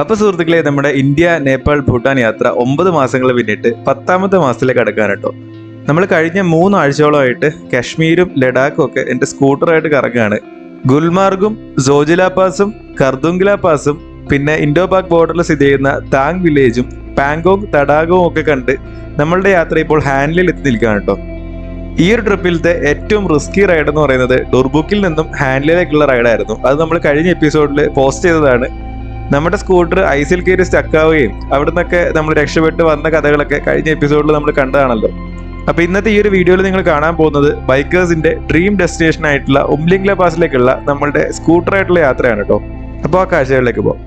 അപ്പൊ സുഹൃത്തുക്കളെ നമ്മുടെ ഇന്ത്യ നേപ്പാൾ ഭൂട്ടാൻ യാത്ര ഒമ്പത് മാസങ്ങൾ പിന്നിട്ട് പത്താമത്തെ മാസത്തിലേക്ക് കടക്കാൻ കേട്ടോ. നമ്മൾ കഴിഞ്ഞ മൂന്നാഴ്ചയോളമായിട്ട് കാശ്മീരും ലഡാക്കും ഒക്കെ എന്റെ സ്കൂട്ടറായിട്ട് കറങ്ങുകയാണ് ഗുൽമാർഗും സോജില പാസും കർദുങ്കില പാസും പിന്നെ ഇൻഡോ പാക് ബോർഡറിൽ സ്ഥിതി ചെയ്യുന്ന താങ് വില്ലേജും പാങ്കോങ് തടാകവും ഒക്കെ കണ്ട് നമ്മളുടെ യാത്ര ഇപ്പോൾ ഹാൻഡിലിൽ എത്തി നിൽക്കുകയാണ് കേട്ടോ. ഈ ഒരു ട്രിപ്പിലത്തെ ഏറ്റവും റിസ്കി റൈഡ് എന്ന് പറയുന്നത് ഡുർബുക്കിൽ നിന്നും ഹാൻഡിലേക്കുള്ള റൈഡായിരുന്നു അത് നമ്മൾ കഴിഞ്ഞ എപ്പിസോഡിൽ പോസ്റ്റ് ചെയ്തതാണ്. നമ്മുടെ സ്കൂട്ടർ ഐസിൽ കയറി സ്റ്റക്കാവുകയും അവിടെ നിന്നൊക്കെ നമ്മൾ രക്ഷപ്പെട്ട് വന്ന കഥകളൊക്കെ കഴിഞ്ഞ എപ്പിസോഡിൽ നമ്മൾ കണ്ടതാണല്ലോ. അപ്പൊ ഇന്നത്തെ ഈ ഒരു വീഡിയോയിൽ നിങ്ങൾ കാണാൻ പോകുന്നത് ബൈക്കേഴ്സിന്റെ ഡ്രീം ഡെസ്റ്റിനേഷൻ ആയിട്ടുള്ള ഉംലിംഗ്ല പാസിലേക്കുള്ള നമ്മളുടെ സ്കൂട്ടറായിട്ടുള്ള യാത്രയാണ് കേട്ടോ. അപ്പോൾ ആ കാഴ്ചകളിലേക്ക് പോകാം.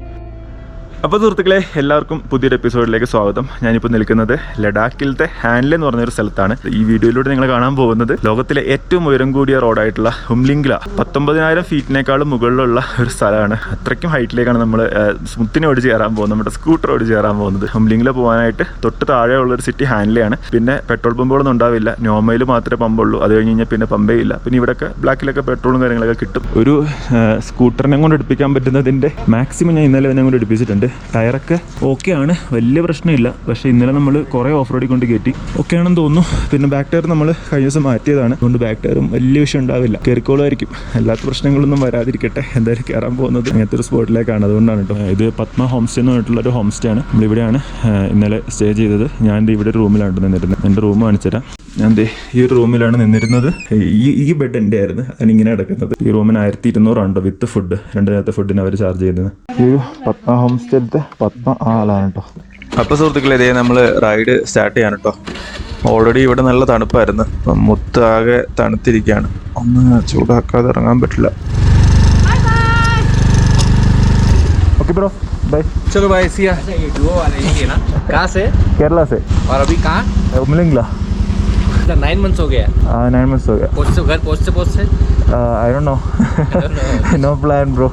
അപ്പോൾ സുഹൃത്തുക്കളെ എല്ലാവർക്കും പുതിയൊരു എപ്പിസോഡിലേക്ക് സ്വാഗതം. ഞാനിപ്പോൾ നിൽക്കുന്നത് ലഡാക്കിലത്തെ ഹാൻലെ എന്ന് പറഞ്ഞൊരു സ്ഥലത്താണ്. ഈ വീഡിയോയിലൂടെ നിങ്ങൾ കാണാൻ പോകുന്നത് ലോകത്തിലെ ഏറ്റവും ഉയരം കൂടിയ റോഡായിട്ടുള്ള ഹുംലിംഗ്ല. പത്തൊമ്പതിനായിരം ഫീറ്റിനേക്കാളും മുകളിലുള്ള ഒരു സ്ഥലമാണ്. അത്രയ്ക്കും ഹൈറ്റിലേക്കാണ് നമ്മൾ സ്മുത്തിനെ ഓടിച്ച് കയറാൻ പോകുന്നത് നമ്മുടെ സ്കൂട്ടർ ഓടിച്ച് കയറാൻ പോകുന്നത്. ഹുംലിംഗ്ല പോകാനായിട്ട് തൊട്ട് താഴെയുള്ള ഒരു സിറ്റി ഹാൻലെയാണ് പിന്നെ പെട്രോൾ പമ്പുകളൊന്നും ഉണ്ടാവില്ല. നോമയിൽ മാത്രമേ പമ്പുള്ളൂ അത് കഴിഞ്ഞ് കഴിഞ്ഞാൽ പിന്നെ പമ്പേ ഇല്ല. പിന്നെ ഇവിടെയൊക്കെ ബ്ലാക്കിലൊക്കെ പെട്രോളും കാര്യങ്ങളൊക്കെ കിട്ടും. ഒരു സ്കൂട്ടറിനെ കൊണ്ട് എടുപ്പിക്കാൻ പറ്റുന്നതിന്റെ മാക്സിമം ഞാൻ ഇന്നലെ തന്നെ കൊണ്ട് എടുപ്പിച്ചിട്ടുണ്ട്. ടയറൊക്കെ ഓക്കെ ആണ്. വലിയ പ്രശ്നമില്ല. പക്ഷേ ഇന്നലെ നമ്മൾ കുറേ ഓഫ് റോഡിൽ കൊണ്ട് കയറ്റി ഓക്കെ ആണെന്ന് തോന്നുന്നു. പിന്നെ ബാക്ക് ടയർ നമ്മൾ കഴിഞ്ഞ ദിവസം മാറ്റിയതാണ്. അതുകൊണ്ട് ബാക്ക് ടയറും വലിയ വിഷയം ഉണ്ടാവില്ല. കയറിക്കോളുമായിരിക്കും അല്ലാത്ത പ്രശ്നങ്ങളൊന്നും വരാതിരിക്കട്ടെ. എന്തായാലും കയറാൻ പോകുന്നത് അങ്ങനത്തെ ഒരു സ്പോട്ടിലേക്കാണ് അതുകൊണ്ടാണ് കേട്ടോ ഇത് പത്മ ഹോം സ്റ്റേ എന്ന് പറഞ്ഞിട്ടുള്ള ഒരു ഹോം സ്റ്റേ ആണ് നമ്മളിവിടെയാണ് ഇന്നലെ സ്റ്റേ ചെയ്തത്. ഞാൻ ഇവിടെ റൂമിലാണ് നിന്നിരുന്നത്. എന്റെ റൂം കാണിച്ചുതരാം ഞാൻ ഈ ഒരു റൂമിലാണ് നിന്നിരുന്നത്. ഈ ഈ ബെഡ് എന്റെ ആയിരുന്നു. അതിനിങ്ങനെ കിടക്കുന്നത് ഈ റൂമിന് ആയിരത്തി ഇരുന്നൂറുണ്ട് വിത്ത് ഫുഡ് രണ്ട് നേരത്തെ ഫുഡിന് അവർ ചാർജ് ഈ ഒരു പത്മ ഹോം സ്റ്റേത്തെ പത്മ ആളാണ് കേട്ടോ അപ്പോൾ സുഹൃത്തുക്കളെ ഇതേ നമ്മൾ റൈഡ് സ്റ്റാർട്ട് ചെയ്യാൻ കേട്ടോ ഓൾറെഡി ഇവിടെ നല്ല തണുപ്പായിരുന്നു അപ്പം മുത്ത് ആകെ തണുത്തിരിക്കുകയാണ് ഒന്ന് ചൂടാക്കാതെ ഇറങ്ങാൻ പറ്റില്ല ഓക്കെ ബ്രോ ബൈ चलो भाई सिया डुओ वाला यही है ना कहाँ से കേരള സേ और अभी कहाँ ഉമ്മലിംഗ്ല नाइन मंथ्स हो गया നയൻ മന്ത്സ് हो गया पहुँचते घर पहुँचते पहुँचते I don't know don't know. No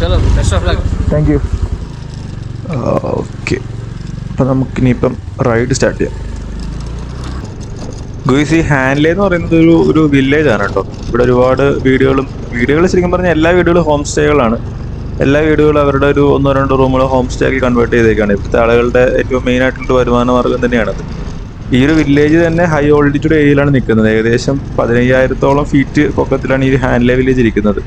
Chalo best of luck thank you okay അപ്പം നമുക്കിനിയിപ്പം റൈഡ് സ്റ്റാർട്ട് ചെയ്യാം. ഗുയിസ് ഈ ഹാൻഡ്ലേ എന്ന് പറയുന്നത് ഒരു ഒരു വില്ലേജ് ആണ് കേട്ടോ. ഇവിടെ ഒരുപാട് വീടുകളും വീടുകൾ ശരിക്കും പറഞ്ഞാൽ എല്ലാ വീടുകളും ഹോം സ്റ്റേകളാണ് എല്ലാ വീടുകളും അവരുടെ ഒരു ഒന്നോ രണ്ടോ റൂമുകൾ ഹോം സ്റ്റേ ആക്കി കൺവേർട്ട് ചെയ്തേക്കാണ്. ഇപ്പോഴത്തെ ആളുകളുടെ ഏറ്റവും മെയിൻ ആയിട്ടുള്ള വരുമാന മാർഗം തന്നെയാണത് ഈ ഒരു വില്ലേജ് തന്നെ ഹൈ ഓൾഡിറ്റ്യൂഡ് ഏരിയയിലാണ് നിൽക്കുന്നത്. ഏകദേശം പതിനയ്യായിരത്തോളം ഫീറ്റ് പൊക്കത്തിലാണ് ഈ ഹാൻഡ്ലേ വില്ലേജ് ഇരിക്കുന്നത്.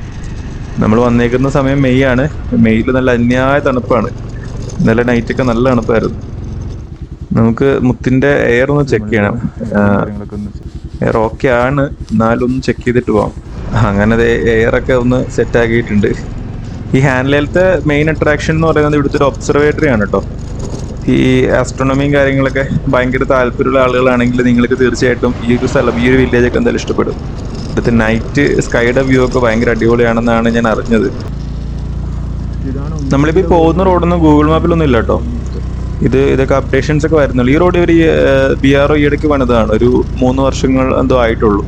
നമ്മൾ വന്നേക്കുന്ന സമയം മെയ് ആണ്. മെയ്യിൽ നല്ല അന്യായ തണുപ്പാണ്. ഇന്നലെ നൈറ്റൊക്കെ നല്ല തണുപ്പായിരുന്നു. നമുക്ക് മുത്തിന്റെ എയർ ഒന്ന് ചെക്ക് ചെയ്യണം. എയർ ഓക്കെ ആണ്. എന്നാലും ഒന്ന് ചെക്ക് ചെയ്തിട്ട് പോവാം. അങ്ങനെ എയർ ഒക്കെ ഒന്ന് സെറ്റ് ആക്കിയിട്ടുണ്ട്. ഈ ഹാൻഡിലേലത്തെ മെയിൻ അട്രാക്ഷൻ എന്ന് പറയുന്നത് ഇവിടുത്തെ ഒരു ഒബ്സർവേറ്ററി ആണ് കേട്ടോ ഈ ആസ്ട്രോണമിയും കാര്യങ്ങളൊക്കെ ഭയങ്കര താല്പര്യമുള്ള ആളുകളാണെങ്കിൽ നിങ്ങൾക്ക് തീർച്ചയായിട്ടും ഈ ഒരു സ്ഥലം ഈ ഒരു വില്ലേജ് ഒക്കെ എന്തായാലും ഇഷ്ടപ്പെടും. ഇവിടുത്തെ നൈറ്റ് സ്കൈയുടെ വ്യൂ ഒക്കെ ഭയങ്കര അടിപൊളിയാണെന്നാണ് ഞാൻ അറിഞ്ഞത്. നമ്മളിപ്പോൾ പോകുന്ന റോഡൊന്നും ഗൂഗിൾ മാപ്പിലൊന്നും ഇല്ല കേട്ടോ ഇത് ഇതൊക്കെ അപ്ഡേഷൻസ് ഒക്കെ വരുന്നുള്ളൂ ഈ റോഡ് ഇവർ ബി ആർ ഒ ഈയിടയ്ക്ക് പണിതാണ്. ഒരു മൂന്ന് വർഷങ്ങൾ എന്തോ ആയിട്ടുള്ളൂ.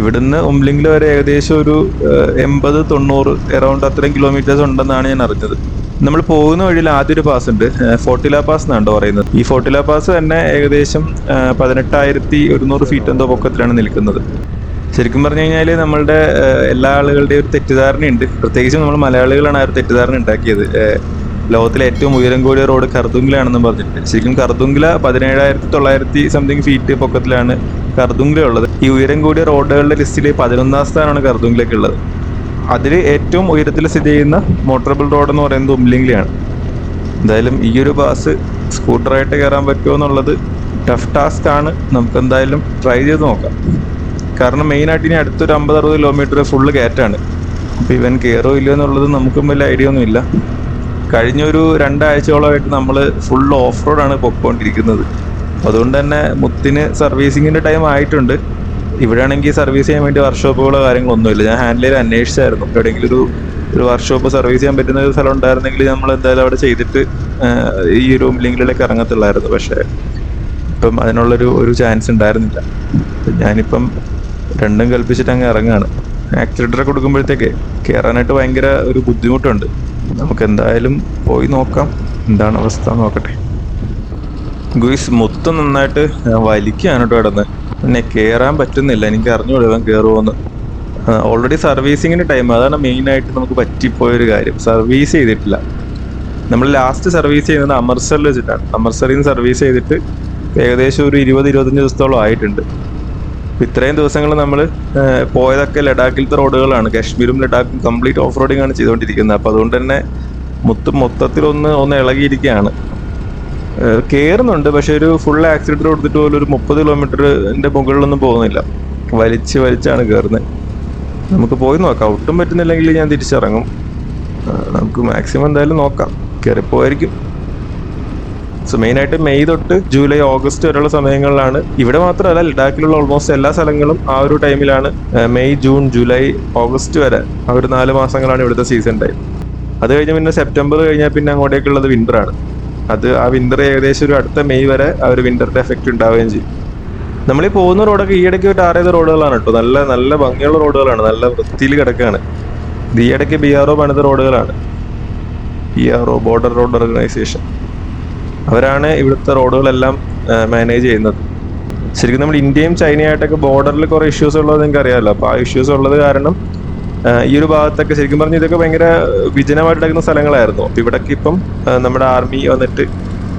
ഇവിടുന്ന് ഉംലിംഗിൽ വരെ ഏകദേശം ഒരു എൺപത് തൊണ്ണൂറ് എറൗണ്ട് അത്രയും കിലോമീറ്റേഴ്സ് ഉണ്ടെന്നാണ് ഞാൻ അറിഞ്ഞത്. നമ്മൾ പോകുന്ന വഴിയിൽ ആദ്യം ഒരു പാസ് ഉണ്ട്. ഫോർട്ടില പാസ് എന്നാണ് പറയുന്നത്. ഈ ഫോർട്ടില പാസ് തന്നെ ഏകദേശം പതിനെട്ടായിരത്തി ഒരുന്നൂറ് ഫീറ്റ് എന്തോ പൊക്കത്തിലാണ് നിൽക്കുന്നത്. ശരിക്കും പറഞ്ഞു കഴിഞ്ഞാൽ നമ്മളുടെ എല്ലാ ആളുകളുടെയും ഒരു തെറ്റിദ്ധാരണയുണ്ട്. പ്രത്യേകിച്ച് നമ്മൾ മലയാളികളാണ് ആ ഒരു തെറ്റിദ്ധാരണ ഉണ്ടാക്കിയത്. ലോകത്തിലെ ഏറ്റവും ഉയരം കൂടിയ റോഡ് കർദുങ്കിലാണെന്ന് പറഞ്ഞിട്ട് ശരിക്കും കർദുങ്കില പതിനേഴായിരത്തി തൊള്ളായിരത്തി സംതിങ് ഫീറ്റ് പൊക്കത്തിലാണ് കർദുങ്കില ഉള്ളത്. ഈ ഉയരം കൂടിയ റോഡുകളുടെ ലിസ്റ്റിൽ പതിനൊന്നാം സ്ഥാനമാണ് കർദുങ്കിലേക്ക് ഉള്ളത്. അതിൽ ഏറ്റവും ഉയരത്തിൽ സ്ഥിതി ചെയ്യുന്ന മോട്ടറബിൾ റോഡ് എന്ന് പറയുന്നത് ഉംലിംഗ്ലിയാണ്. എന്തായാലും ഈ ഒരു ബാസ് സ്കൂട്ടറായിട്ട് കയറാൻ പറ്റുമോ എന്നുള്ളത് ടഫ് ടാസ്ക് ആണ്. നമുക്ക് എന്തായാലും ട്രൈ ചെയ്ത് നോക്കാം. കാരണം മെയിനായിട്ട് ഇനി അടുത്തൊരു അമ്പത് അറുപത് കിലോമീറ്റർ ഫുള്ള് കയറ്റാണ് അപ്പോൾ ഇവൻ കയറോ ഇല്ലയോ എന്നുള്ളത് നമുക്കും വലിയ ഐഡിയ ഒന്നുമില്ല കഴിഞ്ഞൊരു രണ്ടാഴ്ചയോളമായിട്ട് നമ്മൾ ഫുൾ ഓഫ് റോഡാണ് പൊക്കോണ്ടിരിക്കുന്നത് അതുകൊണ്ട് തന്നെ മുത്തിന് സർവീസിങ്ങിന്റെ ടൈം ആയിട്ടുണ്ട്. ഇവിടെയാണെങ്കിൽ സർവീസ് ചെയ്യാൻ വേണ്ടി വർക്ക്ഷോപ്പുകളോ കാര്യങ്ങളൊന്നുമില്ല. ഞാൻ ഹാൻഡിൽ അന്വേഷിച്ചായിരുന്നു. എവിടെയെങ്കിലും ഒരു ഒരു വർക്ക്ഷോപ്പ് സർവീസ് ചെയ്യാൻ പറ്റുന്ന ഒരു സ്ഥലം ഉണ്ടായിരുന്നെങ്കിൽ നമ്മൾ എന്തായാലും അവിടെ ചെയ്തിട്ട് ഈ ഒരു ലിങ്കിലേക്ക് ഇറങ്ങത്തുള്ളായിരുന്നു. പക്ഷേ ഇപ്പം അതിനുള്ളൊരു ഒരു ചാൻസ് ഉണ്ടായിരുന്നില്ല. ഞാനിപ്പം രണ്ടും കൽപ്പിച്ചിട്ട് അങ്ങ് ഇറങ്ങാണ്. ആക്സിലേറ്റർ കൊടുക്കുമ്പോഴത്തേക്ക് കയറാനായിട്ട് ഭയങ്കര ഒരു ബുദ്ധിമുട്ടുണ്ട്. നമുക്ക് എന്തായാലും പോയി നോക്കാം. എന്താണ് അവസ്ഥ നോക്കട്ടെ. ഗുയിസ് മൊത്തം നന്നായിട്ട് വലിക്കുകയാണ് കേട്ടോ കിടന്ന്. പിന്നെ കയറാൻ പറ്റുന്നില്ല. എനിക്ക് അറിഞ്ഞൂടെ ഇവൻ കയറുമോന്ന് ഓൾറെഡി സർവീസിങ്ങിന്റെ ടൈം അതാണ് മെയിൻ ആയിട്ട് നമുക്ക് പറ്റിപ്പോയൊരു കാര്യം. സർവീസ് ചെയ്തിട്ടില്ല. നമ്മൾ ലാസ്റ്റ് സർവീസ് ചെയ്യുന്നത് അമൃത്സറിൽ വെച്ചിട്ടാണ്. അമൃത്സറിൽ നിന്ന് സർവീസ് ചെയ്തിട്ട് ഏകദേശം ഒരു ഇരുപത് ഇരുപത്തഞ്ച് ദിവസത്തോളം ആയിട്ടുണ്ട്. ഇത്രയും ദിവസങ്ങൾ നമ്മൾ പോയതൊക്കെ ലഡാക്കിലത്തെ റോഡുകളാണ്. കാശ്മീരും ലഡാക്കും കംപ്ലീറ്റ് ഓഫ് റോഡിംഗ് ആണ് ചെയ്തുകൊണ്ടിരിക്കുന്നത്. അപ്പോൾ അതുകൊണ്ട് തന്നെ മൊത്തം മൊത്തത്തിൽ ഒന്ന് ഒന്ന് ഇളകിയിരിക്കുകയാണ്. കയറുന്നുണ്ട് പക്ഷെ ഒരു ഫുൾ ആക്സിഡന്റ് കൊടുത്തിട്ട് പോലും ഒരു മുപ്പത് കിലോമീറ്ററിന്റെ മുകളിലൊന്നും പോകുന്നില്ല. വലിച്ച് വലിച്ചാണ് കയറുന്നത് നമുക്ക് പോയി നോക്കാം. ഒട്ടും പറ്റുന്നില്ലെങ്കിൽ ഞാൻ തിരിച്ചിറങ്ങും. നമുക്ക് മാക്സിമം എന്തായാലും നോക്കാം. കയറിപ്പോയിരിക്കും സോ മെയിനായിട്ട് മെയ് തൊട്ട് ജൂലൈ ഓഗസ്റ്റ് വരെയുള്ള സമയങ്ങളിലാണ്. ഇവിടെ മാത്രമല്ല ലഡാക്കിലുള്ള ഓൾമോസ്റ്റ് എല്ലാ സ്ഥലങ്ങളും ആ ഒരു ടൈമിലാണ് മെയ് ജൂൺ ജൂലൈ ഓഗസ്റ്റ് വരെ ആ ഒരു നാല് മാസങ്ങളാണ് ഇവിടുത്തെ സീസൺ ടൈം അത് കഴിഞ്ഞ് പിന്നെ സെപ്റ്റംബർ കഴിഞ്ഞാൽ പിന്നെ അങ്ങോട്ടേക്കുള്ളത് വിന്റർ ആണ്. അത് ആ വിന്റർ ഏകദേശം ഒരു അടുത്ത മെയ് വരെ ആ ഒരു വിന്ററിന്റെ എഫക്റ്റ് ഉണ്ടാവുകയും ചെയ്യും. നമ്മൾ ഈ പോകുന്ന റോഡൊക്കെ ഈയിടയ്ക്ക് ടാർ ചെയ്ത റോഡുകളാണ് കേട്ടോ. നല്ല നല്ല ഭംഗിയുള്ള റോഡുകളാണ് നല്ല വൃത്തിയിൽ കിടക്കുകയാണ്. ഈയിടയ്ക്ക് ബി ആർ ഒ പണിത റോഡുകളാണ് B R O border road organisation അവരാണ് ഇവിടുത്തെ റോഡുകളെല്ലാം മാനേജ് ചെയ്യുന്നത്. ശരിക്കും നമ്മൾ ഇന്ത്യയും ചൈനയായിട്ടൊക്കെ ബോർഡറിൽ കുറേ ഇഷ്യൂസ് ഉള്ളത് നിങ്ങൾക്ക് അറിയാമല്ലോ അപ്പോൾ ആ ഇഷ്യൂസ് ഉള്ളത് കാരണം ഈ ഒരു ഭാഗത്തൊക്കെ ശരിക്കും പറഞ്ഞാൽ ഇതൊക്കെ ഭയങ്കര വിജനമായിട്ട് നടക്കുന്ന സ്ഥലങ്ങളായിരുന്നു. അപ്പോൾ ഇവിടൊക്കെ ഇപ്പം നമ്മുടെ ആർമി വന്നിട്ട്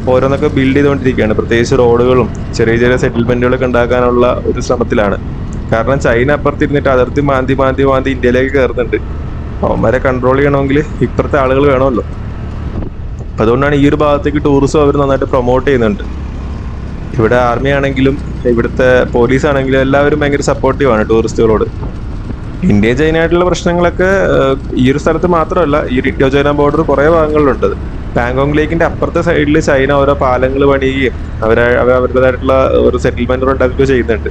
ഓരോന്നൊക്കെ ബിൽഡ് ചെയ്തുകൊണ്ടിരിക്കുകയാണ്. പ്രത്യേകിച്ച് റോഡുകളും ചെറിയ ചെറിയ സെറ്റിൽമെന്റുകളൊക്കെ ഉണ്ടാക്കാനുള്ള ഒരു ശ്രമത്തിലാണ്. കാരണം ചൈന അപ്പുറത്തിരുന്നിട്ട് അതിർത്തി മാന്തി മാന്തി മാന്തി ഇന്ത്യയിലേക്ക് കയറുന്നുണ്ട് അവന്മാരെ കൺട്രോൾ ചെയ്യണമെങ്കിൽ ഇപ്പുറത്തെ ആളുകൾ വേണമല്ലോ. അപ്പൊ അതുകൊണ്ടാണ് ഈ ഒരു ഭാഗത്തേക്ക് ടൂറിസം അവർ നന്നായിട്ട് പ്രൊമോട്ട് ചെയ്യുന്നുണ്ട്. ഇവിടെ ആർമി ആണെങ്കിലും ഇവിടുത്തെ പോലീസ് ആണെങ്കിലും എല്ലാവരും ഭയങ്കര സപ്പോർട്ടീവ് ആണ് ടൂറിസ്റ്റുകളോട് ഇന്ത്യ ചൈന ആയിട്ടുള്ള പ്രശ്നങ്ങളൊക്കെ ഈ ഒരു സ്ഥലത്ത് മാത്രമല്ല ഈ ഇന്ത്യ ചൈന ബോർഡർ കുറേ ഭാഗങ്ങളിലുണ്ട്. പാങ്കോങ് ലേക്കിന്റെ അപ്പുറത്തെ സൈഡിൽ ചൈന ഓരോ പാലങ്ങൾ പണിയുകയും അവരെ അവരുടേതായിട്ടുള്ള ഒരു സെറ്റിൽമെന്റ് ഉണ്ടാക്കുകയോ ചെയ്യുന്നുണ്ട്.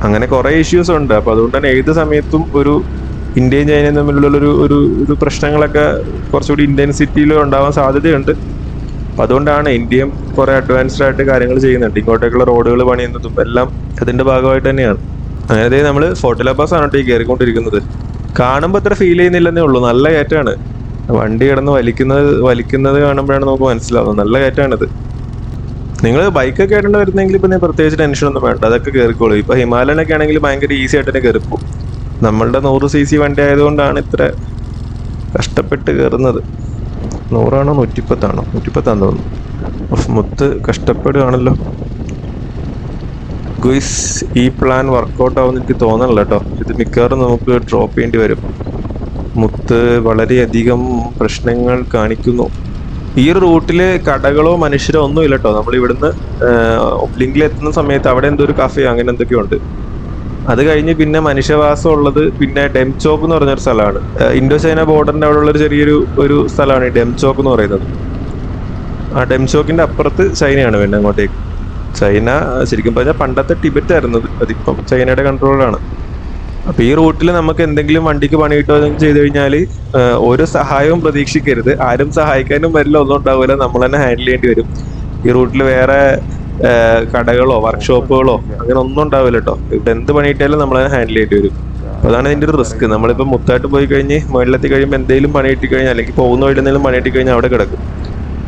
അങ്ങനെ കുറേ ഇഷ്യൂസ് ഉണ്ട്. അപ്പോൾ അതുകൊണ്ട് തന്നെ ഏത് സമയത്തും ഒരു ഇന്ത്യയും ചൈനയും തമ്മിലുള്ള ഒരു ഒരു ഒരു പ്രശ്നങ്ങളൊക്കെ കുറച്ചുകൂടി ഇന്റൻസിറ്റിയിൽ ഉണ്ടാവാൻ സാധ്യതയുണ്ട്. അപ്പം അതുകൊണ്ടാണ് ഇന്ത്യയും കുറെ അഡ്വാൻസ്ഡ് ആയിട്ട് കാര്യങ്ങൾ ചെയ്യുന്നുണ്ട്. ഇങ്ങോട്ടേക്കുള്ള റോഡുകൾ പണിയുന്നതും എല്ലാം അതിന്റെ ഭാഗമായിട്ട് തന്നെയാണ്. അങ്ങനെ നമ്മൾ ഫോർട്ടില ബസ് ആണ് കേട്ടോ ഈ കയറിക്കൊണ്ടിരിക്കുന്നത്. കാണുമ്പോൾ അത്ര ഫീൽ ചെയ്യുന്നില്ലെന്നേ ഉള്ളൂ. നല്ല കയറ്റാണ് വണ്ടി കിടന്ന് വലിക്കുന്നത് വലിക്കുന്നത് കാണുമ്പോഴാണ് നമുക്ക് മനസ്സിലാവുന്നത്. നല്ല കയറ്റാണിത്. നിങ്ങൾ ബൈക്കൊക്കെ വരുന്നെങ്കിൽ പിന്നെ പ്രത്യേകിച്ച് ടെൻഷനൊന്നും വേണ്ട. അതൊക്കെ കയറിക്കോളൂ ഇപ്പൊ ഹിമാലയനൊക്കെ ആണെങ്കിൽ ഭയങ്കര ഈസി ആയിട്ട് തന്നെ കയറിപ്പോ നമ്മളുടെ നൂറ് സി സി വണ്ടി ആയതുകൊണ്ടാണ് ഇത്ര കഷ്ടപ്പെട്ട് കയറുന്നത്. നൂറാണോ? നൂറ്റിപ്പത്താണോ? നൂറ്റിപ്പത്താന്ന് തോന്നുന്നു. ഓഫ് മുത്ത് കഷ്ടപ്പെടുകയാണല്ലോ ഗുയിസ് ഈ പ്ലാൻ വർക്കൗട്ട് ആവുമെന്ന് എനിക്ക് തോന്നണില്ല കേട്ടോ. ഇത് മിക്കവാറും നമുക്ക് ഡ്രോപ്പ് ചെയ്യേണ്ടി വരും. മുത്ത് വളരെയധികം പ്രശ്നങ്ങൾ കാണിക്കുന്നു. ഈ ഒരു റൂട്ടിൽ കടകളോ മനുഷ്യരോ ഒന്നും ഇല്ല കേട്ടോ. നമ്മൾ ഇവിടുന്ന് ലിങ്കിൽ എത്തുന്ന സമയത്ത് അവിടെ എന്തോ ഒരു കഫേ അങ്ങനെ എന്തൊക്കെയോ ഉണ്ട്. അത് കഴിഞ്ഞ് പിന്നെ മനുഷ്യവാസം ഉള്ളത് പിന്നെ ഡെംചോക്ക് എന്ന് പറഞ്ഞൊരു സ്ഥലമാണ്. ഇൻഡോ ചൈന ബോർഡറിന്റെ അവിടെ ഉള്ളൊരു ചെറിയൊരു ഒരു സ്ഥലമാണ് ഈ ഡെംചോക്ക് എന്ന് പറയുന്നത്. ആ ഡെംചോക്കിന്റെ അപ്പുറത്ത് ചൈനയാണ് പിന്നെ അങ്ങോട്ടേക്ക്. ചൈന ശരിക്കും പറഞ്ഞാൽ പണ്ടത്തെ ടിബറ്റ് ആയിരുന്നു അത്. അതിപ്പം ചൈനയുടെ കൺട്രോളിലാണ് അപ്പൊ ഈ റൂട്ടിൽ നമുക്ക് എന്തെങ്കിലും വണ്ടിക്ക് പണി കിട്ടുക ചെയ്തു കഴിഞ്ഞാൽ ഒരു സഹായവും പ്രതീക്ഷിക്കരുത്. ആരും സഹായിക്കാനും വരില്ല. ഒന്നും ഉണ്ടാവില്ല. നമ്മൾ തന്നെ ഹാൻഡിൽ ചെയ്യേണ്ടി വരും. ഈ റൂട്ടിൽ വേറെ കടകളോ വർക്ക്ഷോപ്പുകളോ അങ്ങനെ ഒന്നും ഉണ്ടാവില്ല കേട്ടോ ഇവിടെ എന്ത് പണിയിട്ടാലും നമ്മൾ ഹാൻഡിൽ ചെയ്യേണ്ടി വരും. അതാണ് ഇതിന്റെ ഒരു റിസ്ക് നമ്മളിപ്പോ മുത്തായിട്ട് പോയി കഴിഞ്ഞ് മുകളിലെത്തി കഴിയുമ്പോൾ എന്തെങ്കിലും പണി കിട്ടി കഴിഞ്ഞാൽ അല്ലെങ്കിൽ പോകുന്ന വഴി എന്തെങ്കിലും പണി കിട്ടി കഴിഞ്ഞാൽ അവിടെ കിടക്കും.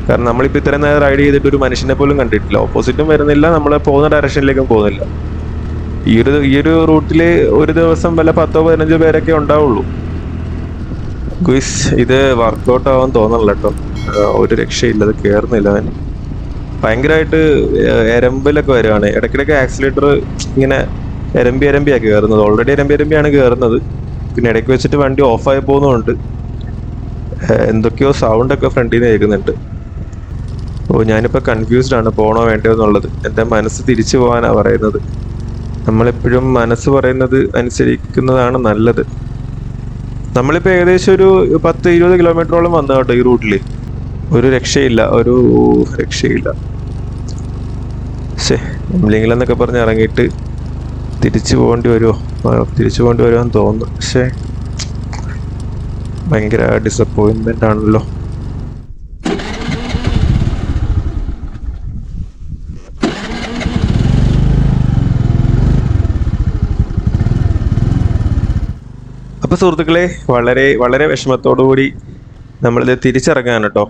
കാരണം നമ്മളിപ്പോൾ ഇത്രയും നേരം റൈഡ് ചെയ്തിട്ട് ഒരു മനുഷ്യനെ പോലും കണ്ടിട്ടില്ല. ഓപ്പോസിറ്റും വരുന്നില്ല നമ്മൾ പോകുന്ന ഡയറക്ഷനിലേക്കും പോകുന്നില്ല. ഈ ഒരു ഈ ഒരു റൂട്ടിൽ ഒരു ദിവസം വല്ല പത്തോ പതിനഞ്ചോ പേരൊക്കെ ഉണ്ടാവുള്ളൂ. ഗുയിസ് ഇത് വർക്കൗട്ട് ആവാൻ തോന്നണില്ല കേട്ടോ ഒരു രക്ഷയില്ല അത് കയറുന്നില്ല അവൻ ഭയങ്കരമായിട്ട് എരമ്പിലൊക്കെ വരുവാണ് ഇടയ്ക്കിടയ്ക്ക് ആക്സിലേറ്റർ ഇങ്ങനെ എരമ്പി എരമ്പിയാണ് കയറുന്നത്. ഓൾറെഡി എരമ്പി എരമ്പിയാണ് കയറുന്നത്. പിന്നെ ഇടയ്ക്ക് വെച്ചിട്ട് വണ്ടി ഓഫായി പോകുന്നുണ്ട് എന്തൊക്കെയോ സൗണ്ട് ഒക്കെ ഫ്രണ്ടിൽ നിന്ന് കേൾക്കുന്നുണ്ട്. ഓ ഞാനിപ്പോൾ കൺഫ്യൂസ്ഡ് ആണ്. പോണോ വേണ്ടോ എന്നുള്ളത്. എന്റെ മനസ്സ് തിരിച്ചു പോകാനാണ് പറയുന്നത്. നമ്മളെപ്പോഴും മനസ്സ് പറയുന്നത് അനുസരിക്കുന്നതാണ് നല്ലത്. നമ്മളിപ്പോൾ ഏകദേശം ഒരു പത്ത് ഇരുപത് കിലോമീറ്ററോളം വന്നു കേട്ടോ ഈ റൂട്ടിൽ ഒരു രക്ഷയില്ല ഒരു രക്ഷയില്ല. ശേ എംലിംഗിലെന്നൊക്കെ പറഞ്ഞ് ഇറങ്ങിയിട്ട് തിരിച്ചു പോകേണ്ടി വരുമോ തിരിച്ചു പോകേണ്ടി വരുമെന്ന് തോന്നുന്നു. പക്ഷേ ഭയങ്കര ഡിസപ്പോയിൻമെന്റ് ആണല്ലോ. അപ്പൊ സുഹൃത്തുക്കളെ വളരെ വളരെ വിഷമത്തോടു കൂടി നമ്മളിത് തിരിച്ചിറങ്ങാൻ കേട്ടോ.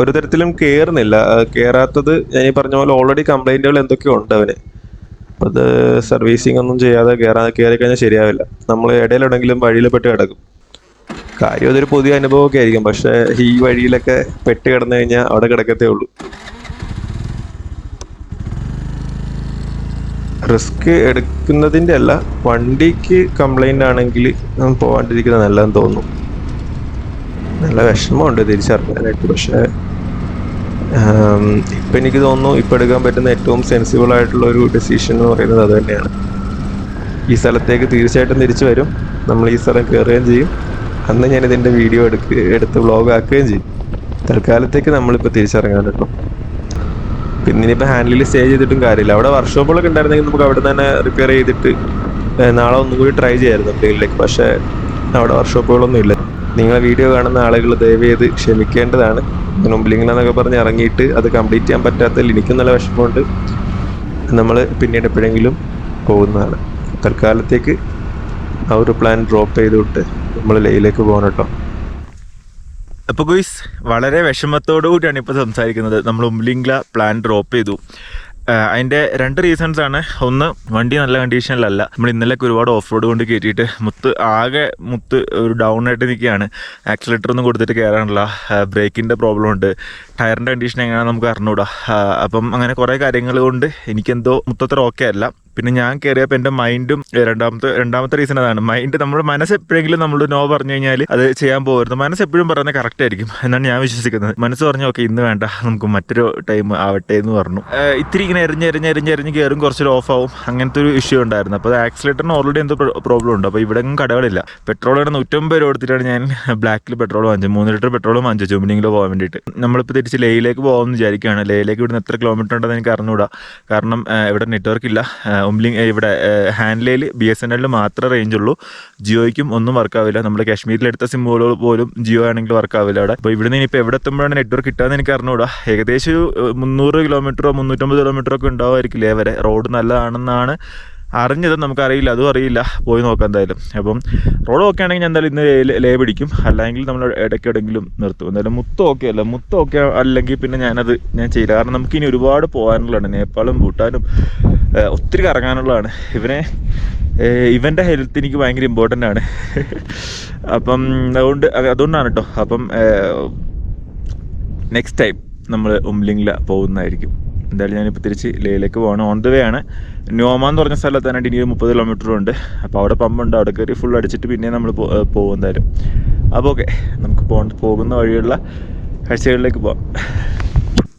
ഒരു തരത്തിലും കേറുന്നില്ല. കേറാത്തത് ഞാൻ പറഞ്ഞ പോലെ ഓൾറെഡി കംപ്ലൈന്റുകൾ എന്തൊക്കെയോ ഉണ്ട് അവന്. അപ്പൊ അത് സർവീസിങ് ഒന്നും ചെയ്യാതെ കേറാ കയറി കഴിഞ്ഞാൽ ശരിയാവില്ല. നമ്മൾ ഇടയിലുണ്ടെങ്കിലും വഴിയിൽ പെട്ട് കിടക്കും. കാര്യം അതൊരു പുതിയ അനുഭവമൊക്കെ ആയിരിക്കും. പക്ഷേ ഈ വഴിയിലൊക്കെ പെട്ട് കിടന്നു കഴിഞ്ഞാൽ അവിടെ കിടക്കത്തേ ഉള്ളൂ. റിസ്ക് എടുക്കുന്നതിന്റെ അല്ല വണ്ടിക്ക് കംപ്ലൈന്റ് ആണെങ്കിൽ പോവാണ്ടിരിക്കുന്നത് പോകാണ്ടിരിക്കുന്നത് നല്ലതെന്ന് തോന്നുന്നു. നല്ല വിഷമമുണ്ട് തിരിച്ചറിയാനായിട്ട്. പക്ഷേ ഇപ്പം എനിക്ക് തോന്നുന്നു ഇപ്പം എടുക്കാൻ പറ്റുന്ന ഏറ്റവും സെൻസിബിൾ ആയിട്ടുള്ള ഒരു ഡെസിഷൻ എന്ന് പറയുന്നത് അത് തന്നെയാണ്. ഈ സ്ഥലത്തേക്ക് തീർച്ചയായിട്ടും തിരിച്ചു വരും. നമ്മൾ ഈ സ്ഥലം കയറുകയും ചെയ്യും. അന്ന് ഞാൻ ഇതിന്റെ വീഡിയോ എടുക്കുക എടുത്ത് വ്ളോഗ് ആക്കുകയും ചെയ്യും. തൽക്കാലത്തേക്ക് നമ്മളിപ്പോൾ തിരിച്ചിറങ്ങാൻ കേട്ടോ പിന്നെ ഇനിയിപ്പോൾ ഹാൻഡിൽ സ്റ്റേ ചെയ്തിട്ടും കാര്യമില്ല. അവിടെ വർക്ക്ഷോപ്പുകളൊക്കെ ഉണ്ടായിരുന്നെങ്കിൽ നമുക്ക് അവിടെ തന്നെ റിപ്പയർ ചെയ്തിട്ട് നാളെ ഒന്നും കൂടി ട്രൈ ചെയ്യായിരുന്നു ഫീൽഡിലേക്ക് പക്ഷേ അവിടെ വർക്ക്ഷോപ്പുകളൊന്നും ഇല്ല. നിങ്ങളെ വീഡിയോ കാണുന്ന ആളുകൾ ദയവേത് ക്ഷമിക്കേണ്ടതാണ്. മുമ്പിലിങ്ങനെന്നൊക്കെ പറഞ്ഞ് ഇറങ്ങിയിട്ട് അത് കംപ്ലീറ്റ് ചെയ്യാൻ പറ്റാത്തതിൽ എനിക്കും നല്ല വിഷമമുണ്ട്. നമ്മൾ പിന്നീട് എപ്പോഴെങ്കിലും പോകുന്നതാണ്. തൽക്കാലത്തേക്ക് ആ ഒരു പ്ലാൻ ഡ്രോപ്പ് ചെയ്തുവിട്ട് നമ്മൾ ലേയിലേക്ക് പോകണം കേട്ടോ. അപ്പോൾ ഗുയ്സ് വളരെ വിഷമത്തോടു കൂടിയാണ് ഇപ്പോൾ സംസാരിക്കുന്നത്. നമ്മൾ ഉംലിംഗ്ല പ്ലാൻ ഡ്രോപ്പ് ചെയ്തു. അതിന്റെ രണ്ട് റീസൺസ് ആണ്. ഒന്ന് വണ്ടി നല്ല കണ്ടീഷനിലല്ല നമ്മൾ ഇന്നലെയൊക്കെ ഒരുപാട് ഓഫ് റോഡ് കൊണ്ട് കയറ്റിയിട്ട് മുത്ത് ആകെ മുത്ത് ഒരു ഡൗൺ ആയിട്ട് നിൽക്കുകയാണ്. ആക്സിലേറ്റർ ഒന്നും കൊടുത്തിട്ട് കയറാനുള്ള ബ്രേക്കിന്റെ പ്രോബ്ലം ഉണ്ട്. ടയറിന്റെ കണ്ടീഷൻ എങ്ങനെയാണെന്ന് നമുക്ക് അറിഞ്ഞുകൂടാ അപ്പം അങ്ങനെ കുറേ കാര്യങ്ങൾ കൊണ്ട് എനിക്കെന്തോ മുത്തത്ര ഓക്കെ അല്ല. പിന്നെ ഞാൻ കയറിയപ്പോൾ എന്റെ മൈൻഡും രണ്ടാമത്തെ രണ്ടാമത്തെ റീസൺ അതാണ്. മൈൻഡ് നമ്മുടെ മനസ്സ് എപ്പോഴെങ്കിലും നമ്മൾ നോ പറഞ്ഞു കഴിഞ്ഞാൽ അത് ചെയ്യാൻ പോകരുത്. മനസ്സ് എപ്പോഴും പറയുന്നത് കറക്റ്റ് ആയിരിക്കും. എന്നാണ് ഞാൻ വിശ്വസിക്കുന്നത്. മനസ്സ് പറഞ്ഞു ഓക്കെ ഇന്ന് വേണ്ട. നമുക്ക് മറ്റൊരു ടൈം ആവട്ടെ എന്ന് പറഞ്ഞു. ഇത്തിരി ഇങ്ങനെ എറിഞ്ഞ് എറിഞ്ഞ് എറിഞ്ഞ് എറിഞ്ഞ് കയറും കുറച്ചൊരു ഓഫ് ആവും. അങ്ങനത്തെ ഒരു ഇഷ്യൂ ഉണ്ടായിരുന്നു. അപ്പോൾ ആക്സിലേറ്ററിന് ഓൾറെഡി എന്തോ പ്രോബ്ലം ഉണ്ട്. അപ്പോൾ ഇവിടെ കടകളില്ല. പെട്രോൾ ആണ് നൂറ്റമ്പത് രൂപ എടുത്തിട്ടാണ് ഞാൻ ബ്ലാക്കിൽ പെട്രോൾ വാങ്ങിച്ചത്. മൂന്ന് ലിറ്റർ പെട്രോൾ വാങ്ങിച്ചു ചുമനിങ്ങിൽ പോകാൻ വേണ്ടിയിട്ട്. നമ്മളിപ്പോൾ തിരിച്ച് ലേയിലേക്ക് പോകാമെന്ന് വിചാരിക്കുകയാണ്. ലേയിലേക്ക് ഇവിടുന്ന് എത്ര കിലോമീറ്റർ ഉണ്ടെന്ന് എനിക്ക് അറിഞ്ഞുകൂടാ കാരണം ഇവിടെ നെറ്റ്വർക്ക് ഇല്ല. ഉംലിംഗ് ഇവിടെ ഹാൻഡ്ലയിൽ ബി എസ് എൻ എല്ലിൽ മാത്രമേ റേഞ്ച് ഉള്ളൂ ജിയോയ്ക്കും ഒന്നും വർക്ക് ആവില്ല നമ്മുടെ കാശ്മീരിൽ എടുത്ത സിമ്മുകൾ പോലും ജിയോ ആണെങ്കിൽ വർക്ക് ആവില്ല അവിടെ. അപ്പോൾ ഇവിടുന്ന് ഇനിയിപ്പോൾ എവിടെ എത്തുമ്പോഴാണ് നെറ്റ്വർക്ക് കിട്ടാന്ന് എനിക്ക് അറിഞ്ഞുകൂടാ ഏകദേശം മുന്നൂറ് കിലോമീറ്ററോ മുന്നൂറ്റമ്പത് കിലോമീറ്ററോ ഒക്കെ ഉണ്ടാവുമായിരിക്കില്ലേ വരെ റോഡ് നല്ലതാണെന്നാണ് അറിഞ്ഞത് നമുക്കറിയില്ല അതും അറിയില്ല. പോയി നോക്കാം എന്തായാലും. അപ്പം റോഡ് ഓക്കെ ആണെങ്കിൽ ഞാൻ എന്തായാലും ഇന്ന് ലേ- പിടിക്കും. അല്ലെങ്കിൽ നമ്മൾ ഇടയ്ക്ക് എവിടെയെങ്കിലും നിർത്തും. എന്തായാലും മുത്ത് ഓക്കെ അല്ല. മുത്ത് ഓക്കെ അല്ലെങ്കിൽ പിന്നെ ഞാനത് ഞാൻ ചെയ്യില്ല. കാരണം നമുക്ക് ഇനി ഒരുപാട് പോകാനുള്ളതാണ്. നേപ്പാളും ഭൂട്ടാനും ഒത്തിരി കറങ്ങാനുള്ളതാണ്. ഇവനെ ഇവന്റെ ഹെൽത്ത് എനിക്ക് ഭയങ്കര ഇമ്പോർട്ടന്റ് ആണ്. അപ്പം അതുകൊണ്ട് അത് അതുകൊണ്ടാണ് കേട്ടോ അപ്പം നെക്സ്റ്റ് ടൈം നമ്മൾ ഉംലിംഗില പോകുന്നതായിരിക്കും. എന്തായാലും ഞാനിപ്പോൾ തിരിച്ച് ലേയിലേക്ക് പോകണം ഓൺ ദ വേ ആണ്. നോമ എന്ന് പറഞ്ഞ സ്ഥലത്ത് ഇനി ഒരു മുപ്പത് കിലോമീറ്റർ ഉണ്ട്. അപ്പോൾ അവിടെ പമ്പുണ്ട് അവിടെ കയറി ഫുൾ അടിച്ചിട്ട് പിന്നെ നമ്മൾ പോകും എന്തായാലും. അപ്പോൾ ഓക്കെ നമുക്ക് പോകുന്ന വഴിയുള്ള കാഴ്ചകളിലേക്ക് പോവാം.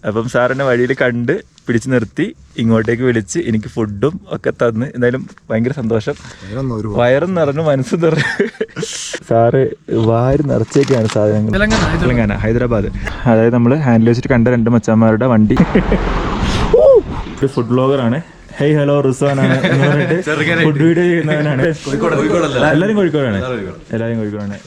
അപ്പം സാറിനെ വഴിയിൽ കണ്ട് പിടിച്ചു നിർത്തി ഇങ്ങോട്ടേക്ക് വിളിച്ച് എനിക്ക് ഫുഡും ഒക്കെ തന്ന് എന്തായാലും ഭയങ്കര സന്തോഷം. വയറും നിറഞ്ഞു മനസ്സ് നിറഞ്ഞു. സാറ് വാരി നിറച്ചേക്കാണ് സാധനങ്ങൾ. തെലങ്കാന, ഹൈദരാബാദ്. അതായത് നമ്മൾ ഹാൻഡിൽ വെച്ചിട്ട് കണ്ട രണ്ട് മച്ചാന്മാരുടെ വണ്ടി. ഒരു ഫുഡ് ബ്ലോഗറാണ് ഹേയ് ഹലോ റിസാനാണ് ഫുഡ് വീഡിയോ ചെയ്യുന്നവനാണ്. എല്ലാവരും കോഴിക്കോടാണ്. എല്ലാവരും കോഴിക്കോടാണ്.